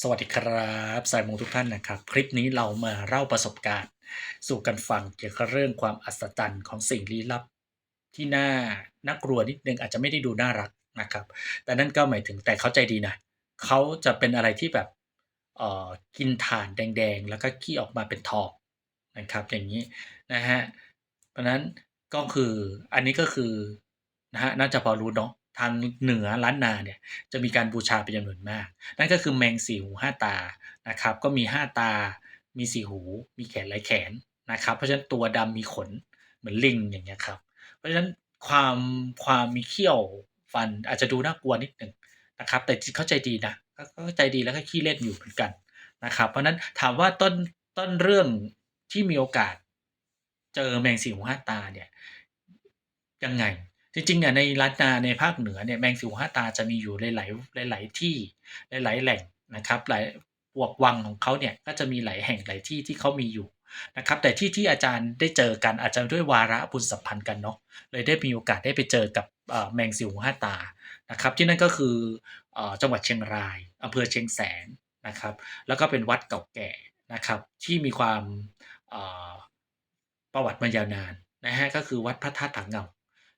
สวัสดีครับสายมูทุกท่านนะครับ คลิปนี้เรามาเล่าประสบการณ์ สู่กันฟังเกี่ยวกับเรื่องความอัศจรรย์ของสิ่งลี้ลับ ที่น่าน่ากลัวนิดนึงอาจจะไม่ได้ดูน่ารักนะครับ แต่นั่นก็หมายถึงแต่เขาใจดีนะเขาจะเป็นอะไรที่แบบเอ่อกินถ่านแดงๆ แล้วก็ขี้ออกมาเป็นทองนะครับอย่างนี้นะฮะเพราะนั้นก็คืออันนี้ก็คือนะฮะน่าจะพอรู้เนาะ ทางเหนือล้านนาเนี่ยจะมีการบูชาเป็นจำนวนมาก นั่นก็คือแมงสี่หูห้าตานะครับก็มีห้าตา มีสี่หู มีแขนหลายแขนนะครับเพราะฉะนั้นตัวดำมีขนเหมือนลิงอย่างเงี้ยครับเพราะฉะนั้นความความมีเขี้ยวฟันอาจจะดูน่ากลัวนิดหนึ่งนะครับแต่เข้าใจดีนะก็เข้าใจดีแล้วก็ขี้เล่นอยู่เหมือนกันนะครับเพราะฉะนั้นถามว่าต้นต้นเรื่องที่มีโอกาส เจอแมงสี่หูห้าตาเนี่ยยังไง จริงๆเนี่ยในล้านนาในภาคเหนือเนี่ยแมงสี่หูห้าตาจะมีอยู่หลายๆหลายๆที่หลายๆแหล่งนะครับหลายพวกวังของเขาเนี่ยก็จะมีหลายแห่งหลายที่ที่เขามีอยู่นะครับแต่ที่ที่อาจารย์ได้เจอกันอาจจะด้วยวาระบุญสัมพันธ์กันเนาะเลยได้มีโอกาสได้ไปเจอกับแมงสี่หูห้าตานะครับที่นั่นก็คือจังหวัดเชียงรายอำเภอเชียงแสนนะครับแล้วก็เป็นวัดเก่าแก่นะครับที่มีความประวัติมายาวนานนะฮะก็คือวัดพระธาตุผาเงา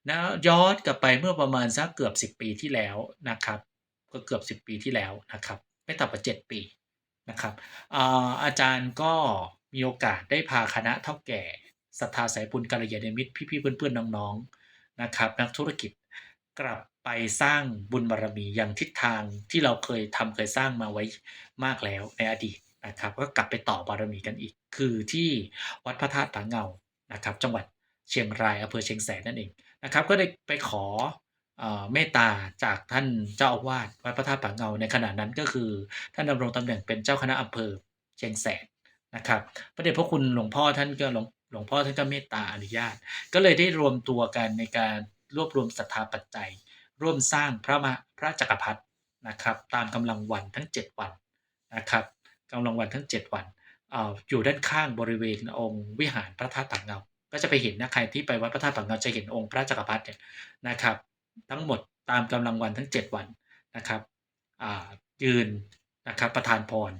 นะย้อนกลับไปเมื่อประมาณสักเกือบ 10 ปีที่แล้วนะครับ ก็เกือบ 10 ปีที่แล้วนะครับ ไม่ต่ำกว่า 7 ปีนะครับอาอาจารย์ก็มีโอกาสได้พาคณะเท่าแก่ศรัทธาสายบุญกัลยาณมิตรพี่ๆเพื่อนๆน้องๆนะครับ นักธุรกิจกลับไปสร้างบุญบารมีอย่างทิศทางที่เราเคยทำเคยสร้างมาไว้มากแล้วในอดีตนะครับ ก็กลับไปต่อบารมีกันอีก คือที่วัดพระธาตุผาเงานะครับ จังหวัด เชียงรายอำเภอเชียงแสนนั่นเองนะครับ ก็ได้ไปขอเอ่อเมตตาจากท่านเจ้าอาวาสวัดพระธาตุผาเงาในขณะนั้นก็คือท่านดำรงตำแหน่งเป็นเจ้าคณะอำเภอเชียงแสนนะครับพระเดชพระคุณหลวงพ่อท่านก็หลวงหลวงพ่อท่านก็เมตตาอนุญาต ก็เลยได้รวมตัวกันในการรวบรวมศรัทธาปัจจัย ร่วมสร้างพระมาพระจักรพรรดินะครับตามกำลังวันทั้ง 7 วันนะครับกำลังวันทั้ง 7 วันออยู่ด้านข้างบริเวณองค์วิหารพระธาตุผางเงา ก็จะไปเห็นนะใครที่ไปวัดพระธาตุผาเงาจะเห็นองค์พระจักรพรรดิเนี่ยนะครับ ทั้งหมดตามกำลังวันทั้ง 7 วันนะครับยืนนะครับประธานพร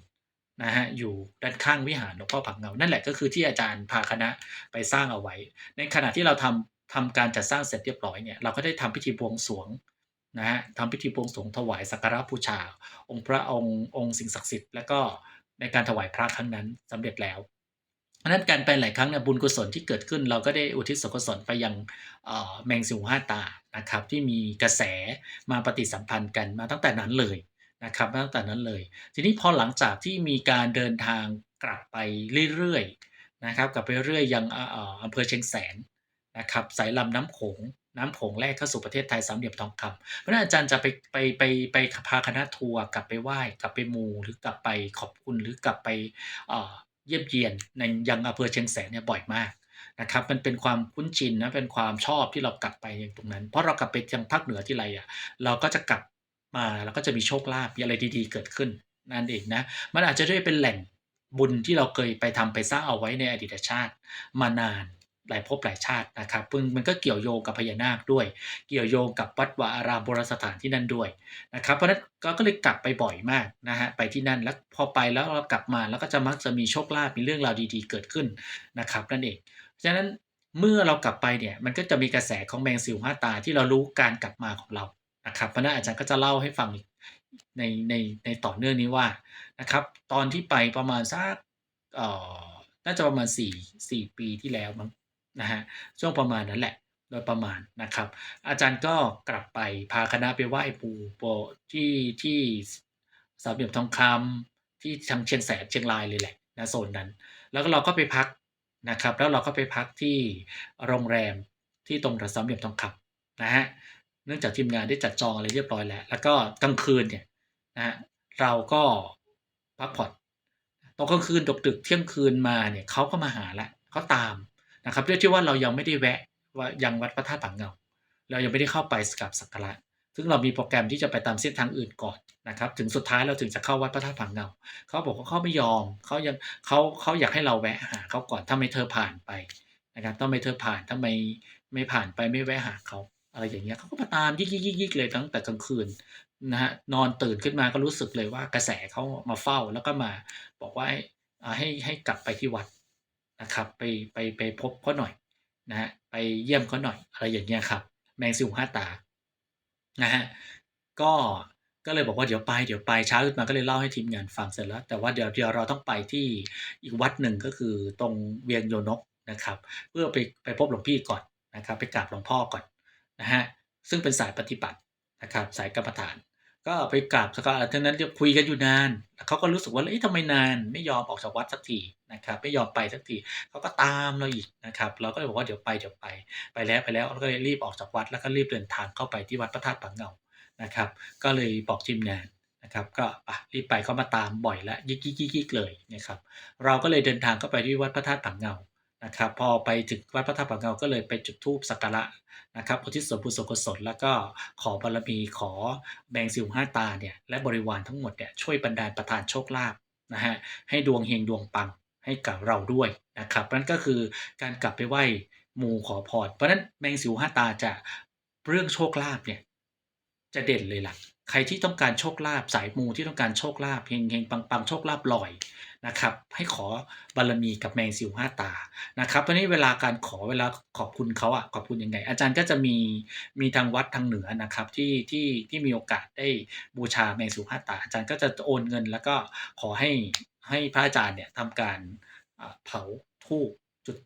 นะฮะอยู่ด้านข้างวิหารหลวงพ่อผักเงา นั่นแหละก็คือที่อาจารย์พาคณะไปสร้างเอาไว้ ในขณะที่เราทำทำการจัดสร้างเสร็จเรียบร้อยเนี่ยเราก็ได้ทำพิธีบวงสรวงนะฮะทำพิธีบวงสรวงถวายสักการะบูชา องค์พระองค์องค์สิ่งศักดิ์สิทธิ์ แล้วก็ในการถวายพระครั้งนั้นสำเร็จแล้ว ราะนั้นการไปหลายครั้งเนี่ยบุญกุศลที่เกิดขึ้น เราก็ได้อุทิศส่วนกุศลไปยังแมงสิวห้าตานะครับที่มีกระแสมาปฏิสัมพันธ์กันมาตั้งแต่นั้นเลยนะครับมาตั้งแต่นั้นเลย ทีนี้พอหลังจากที่มีการเดินทางกลับไปเรื่อยๆนะครับกลับไปเรื่อยยังอำเภอเชียงแสนนะครับสายลำน้ำโขงน้ำโขงแรกเข้าสู่ประเทศไทยสามเหลี่ยมทองคำเพราะฉะนั้นอาจารย์จะไปไปไปไปพาคณะทัวร์กลับไปไหว้กลับไปมูหรือกลับไปขอบคุณหรือกลับไป เอ่อเยี่ยบเยียนในยังอำเภอเชียงแสนเนี่ยบ่อยมากนะครับมันเป็นความคุ้นชินนะเป็นความชอบที่เรากลับไปอย่างตรงนั้น เพราะเรากลับไปทางภาคเหนือที่ไรอะเราก็จะกลับมาแล้วก็จะมีโชคลาภมีอะไรดีๆเกิดขึ้นนั่นเองนะมันอาจจะด้วยเป็นแหล่งบุญที่เราเคยไปทำไปสร้างเอาไว้ในอดีตชาติมานาน หลายภพหลายชาตินะครับซึ่งมันก็เกี่ยวโยงกับพญานาคด้วย เกี่ยวโยงกับวัดวาอารามโบราณสถานที่นั่นด้วยนะครับเพราะฉะนั้นก็เลยกลับไปบ่อยมากนะฮะไปที่นั่นแล้วพอไปแล้วเรากลับมาแล้วก็จะมักจะมีโชคลาภมีเรื่องราวดีๆ เกิดขึ้นนะครับนั่นเองฉะนั้นเมื่อเรากลับไปเนี่ยมันก็จะมีกระแสของแมงสิวห้าตาที่เรารู้การกลับมาของเรานะครับเพราะนั้นอาจารย์ก็จะเล่าให้ฟังในในในต่อเนื่องนี้ว่านะครับตอนที่ไปประมาณสักเอ่อน่าจะประมาณ4 4ปีที่แล้วมั้ง นะฮะช่วงประมาณนั้นแหละโดยประมาณนะครับ อาจารย์ก็กลับไปพาคณะไปไหว้ปู่โปที่ที่สามเหลี่ยมทองคำที่ทางเชียงแสนเชียงรายเลยแหละนะโซนนั้น แล้วก็เราก็ไปพักนะครับ แล้วเราก็ไปพักที่โรงแรมที่ตรงสามเหลี่ยมทองคำนะฮะเนื่องจากทีมงานได้จัดจองอะไรเรียบร้อยแล้ว แล้วก็กลางคืนเนี่ยนะฮะเราก็พักผ่อนตอนกลางคืนดึกๆเที่ยงคืนมาเนี่ยเขาก็มาหาละเขาตาม นะครับด้วยกที่ว่าเรายังไม่ได้แวะว่ายังวัดพระธาตุผาเงา เรายังไม่ได้เข้าไปกราบสักการะซึ่งเรามีโปรแกรมที่จะไปตามเส้นทางอื่นก่อนนะครับ ถึงสุดท้ายเราถึงจะเข้าวัดพระธาตุผางเงาเขาบอกว่าเขาไม่ยอมเขายังเขาเขาอยากให้เราแวะหาเขาก่อนถ้าไม่เธอผ่านไปนะครับต้องไม่เธอผ่านถ้าไม่ไม่ผ่านไปไม่แวะหาเขาอะไรอย่างเงี้ยเขาก็มาตามยิกยิกยิกยิกเลยตั้งแต่กลางคืนนะฮะนอนตื่นขึ้นมาก็รู้สึกเลยว่ากระแสเขามาเฝ้าแล้วก็มาบอกว่าให้อ่าให้ให้กลับไปที่วัด นะครับไปไปไปพบเขาหน่อยนะฮะไปเยี่ยมเขาหน่อยอะไรอย่างเงี้ยครับ แมงสิวห้าตานะฮะก็ก็เลยบอกว่าเดี๋ยวไปเดี๋ยวไปเช้าขึ้นมาก็เลยเล่าให้ทีมงานฟังเสร็จแล้ว แต่ว่าเดี๋ยวเดี๋ยวเราต้องไปที่อีกวัดหนึ่งก็คือตรงเวียงโยนกนะครับ เพื่อไปไปพบหลวงพี่ก่อนนะครับ ไปกราบหลวงพ่อก่อนนะฮะซึ่งเป็นสายปฏิบัตินะครับ สายกรรมฐาน ก็ไปกราบสักการะทั้งนั้นคุยกันอยู่นานเขาก็รู้สึกว่าเอ๊ะทำไมนานไม่ยอมออกจากวัดสักทีนะครับไม่ยอมไปสักทีเขาก็ตามเราอีกนะครับ เราก็เลยบอกว่าเดี๋ยวไปเดี๋ยวไปไปแล้วไปแล้วเราก็เลยรีบออกจากวัดแล้วก็รีบเดินทางเข้าไปที่วัดพระธาตุปังเงานะครับ ก็เลยบอกทีมงานนะครับก็อะรีบไปเขามาตามบ่อยแล้วยิกยิกยิกยิกเลยนะครับเราก็เลยเดินทางเข้าไปที่วัดพระธาตุปังเงา นะครับพอไปถึงวัดพระธาตุปังเงาก็เลยไปจุดธูปสักการะนะครับอุทิศส่วนบุญส่วนกุศลแล้วก็ขอบารมีขอแบงสิวห้าตาเนี่ยและบริวารทั้งหมดเนี่ยช่วยบรรดาลประทานโชคลาภนะฮะให้ดวงเฮงดวงปังให้กับเราด้วยนะครับนั่นก็คือการกลับไปไหว้มูขอพรเพราะนั้นแมงสิวห้าตาจะเรื่องโชคลาภเนี่ยจะเด่นเลยล่ะ ใครที่ต้องการโชคลาภสายมูที่ต้องการโชคลาภเฮงเฮงปังปังโชคลาภลอยนะครับ ให้ขอบารมีกับแมงสิวห้าตานะครับเพราะนี้เวลาการขอเวลาขอบคุณเขาอะขอบคุณยังไง อาจารย์ก็จะมีมีทางวัดทางเหนือนะครับที่ที่ที่มีโอกาสได้บูชาแมงสิวห้าตา อาจารย์ก็จะโอนเงิน แล้วก็ขอให้ให้พระอาจารย์เนี่ยทำการเผาทูบจุด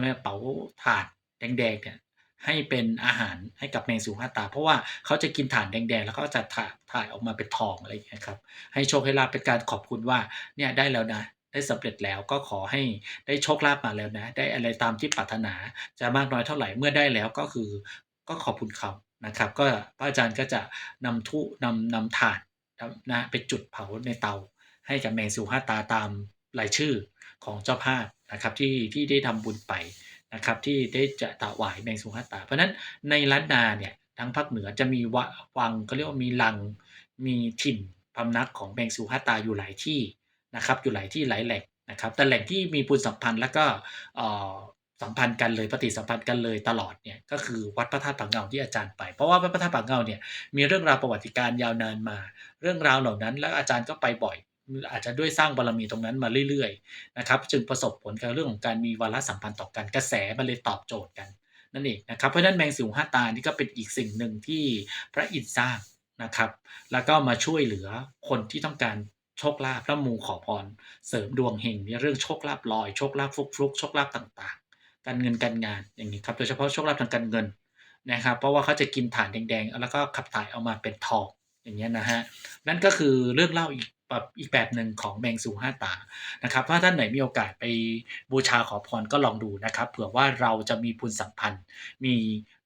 ไม่เผาถ่านแดงๆเนี่ย ให้เป็นอาหารให้กับแมงสิวห้าตา เพราะว่าเขาจะกินถ่านแดงๆ แล้วก็จะถ่ายถ่ายออกมาเป็นทองอะไรอย่างเงี้ครับ ให้โชคให้ลาบเป็นการขอบคุณว่าเนี่ยได้แล้วนะได้สำเร็จแล้วก็ขอให้ได้โชคลาภมาแล้วนะ ได้อะไรตามที่ปรารถนาจะมากน้อยเท่าไหร่เมื่อได้แล้วก็คือก็ขอบคุณเขานะครับ ก็พระอาจารย์ก็จะนำทุนำนำถ่านนะไปจุดเผาในเตา ให้กับแมงสิวห้าตาตามรายชื่อของเจ้าภาพนะครับที่ที่ได้ทำบุญไป นะครับที่ได้จะถวายแมงสุหตา เพราะนั้นในล้านนาเนี่ยทางภาคเหนือจะมีวังก็เรียกว่ามีลังมีถิ่นพำนักของแมงสุหตาอยู่หลายที่นะครับอยู่หลายที่หลายแหล่งนะครับแต่แหล่งที่มีปุญสัมพันธ์แล้วก็สัมพันธ์กันเลยปฏิสัมพันธ์กันเลยตลอดเนี่ยก็คือวัดพระธาตุปังเงาที่อาจารย์ไป เพราะว่าวัดพระธาตุปังเงาเนี่ยมีเรื่องราวประวัติการยาวนานมา เรื่องราวเหล่านั้น แล้วอาจารย์ก็ไปบ่อย อาจจะด้วยสร้างบารมีตรงนั้นมาเรื่อยๆนะครับจึงประสบผลกับเรื่องของการมีวาระสัมพันธ์ต่อกันกระแสมันเลยตอบโจทย์กันนั่นเองนะครับเพราะฉะนั้นแมงสิวห้าตานี่ก็เป็นอีกสิ่งหนึ่งที่พระอินทร์สร้างนะครับ แล้วก็มาช่วยเหลือคนที่ต้องการโชคลาภพระมูขอพร เสริมดวงเฮงในเรื่องโชคลาภลอยโชคลาภฟุกฟุกโชคลาภต่างๆ การเงินการงานอย่างนี้ครับโดยเฉพาะโชคลาภทางการเงินนะครับเพราะว่าเขาจะกินฐานแดงๆ แล้วก็ขับถ่ายออกมาเป็นทองอย่างเงี้ยนะฮะนั่นก็คือเรื่องเล่าอีก อีกแบบหนึ่งของแมงสูห้าตานะครับถ้าท่านไหนมีโอกาสไปบูชาขอพรก็ลองดูนะครับเผื่อว่าเราจะมีพุญสัมพันธ์ มี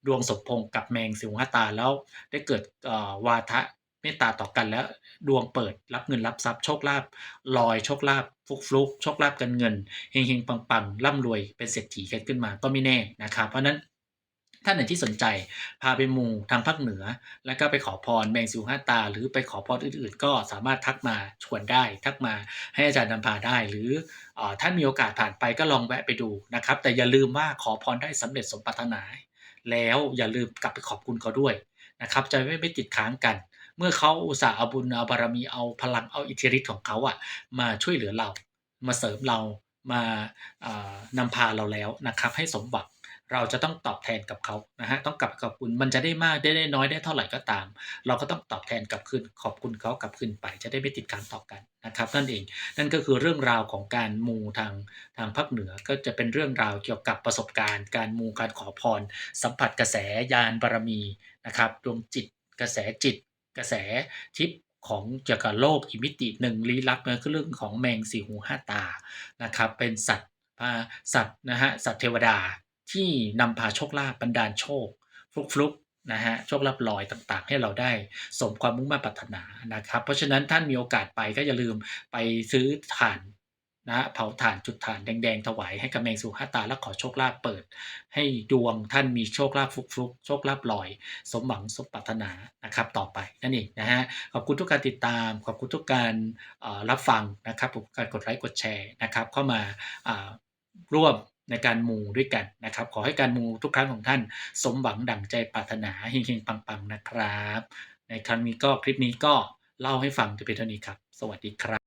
ดวงสมพงกับแมงสิวห้าตาแล้วได้เกิดวาทะเมตตาต่อกันแล้วดวงเปิดรับเงินรับทรัพย์โชคลาภลอยโชคลาภฟุกฟลุกโชคลาภกันเงินเฮงเฮงปังปังร่ำรวยเป็นเศรษฐีกันขึ้นมาก็ไม่แน่นะครับเพราะนั้น ท่านไหนที่สนใจ พาไปมูทางภาคเหนือ แล้วก็ไปขอพรแมงสิวห้าตา หรือไปขอพรอื่นๆ ก็สามารถทักมาชวนได้ ทักมาให้อาจารย์นำพาได้ หรืออท่านมีโอกาสผ่านไปก็ลองแวะไปดูนะครับ แต่อย่าลืมว่าขอพรได้สำเร็จสมปรารถนา แล้วอย่าลืมกลับไปขอบคุณเขาด้วยนะครับ จะไม่ไม่ติดค้างกัน เมื่อเขาอุตส่าห์เอาบุญเอาบารมีเอาพลังเอาอิทธิฤทธิ์ของเขาอะมาช่วยเหลือเรา มาเสริมเรามานำพาเราแล้วนะครับ ให้สมหวัง เราจะต้องตอบแทนกับเขานะฮะต้องกลับขอบคุณมันจะได้มากได้ได้น้อยได้เท่าไหร่ก็ตาม เราก็ต้องตอบแทนกลับคืนขอบคุณเขากลับคืนไป จะได้ไม่ติดการต่อกันนะครับนั่นเองนั่นก็คือเรื่องราวของการมูทางทางภาคเหนือก็จะเป็นเรื่องราวเกี่ยวกับประสบการณ์ การมูการขอพร สัมผัสกระแสยานบารมีนะครับดวงจิต กระแสจิต กระแสทิพย์ของเกี่ยวกับโลกอิมิติหนึ่งลี้ลับนั่นคือเรื่องของแมงสี่หูห้าตานะครับเป็นสัตว์สัตว์นะฮะสัตว์เทวดา ที่นำพาโชคลาภบรรดาลโชคฟลุกฟลุกนะฮะโชคลาภลอยต่างๆ ให้เราได้สมความมุ่งมั่นปรารถนานะครับ เพราะฉะนั้นท่านมีโอกาสไปก็อย่าลืมไปซื้อถ่านนะเผาถ่านจุดถ่านแดงๆ ถวายให้กับแมงสุขาตาและขอโชคลาภเปิด ให้ดวงท่านมีโชคลาภฟุกฟลุกโชคลาภลอย สมหวังสมปรารถนานะครับต่อไปนั่นเองนะฮะขอบคุณทุกการติดตาม ขอบคุณทุกการรับฟังนะครับการกดไลค์กดแชร์นะครับเข้ามาร่วม ในการมูด้วยกันนะครับ ขอให้การมูทุกครั้งของท่านสมหวังดั่งใจปรารถนาเฮงๆปังๆนะครับ ในครั้งนี้ก็คลิปนี้ก็เล่าให้ฟังจะเป็นเท่านี้ครับ สวัสดีครับ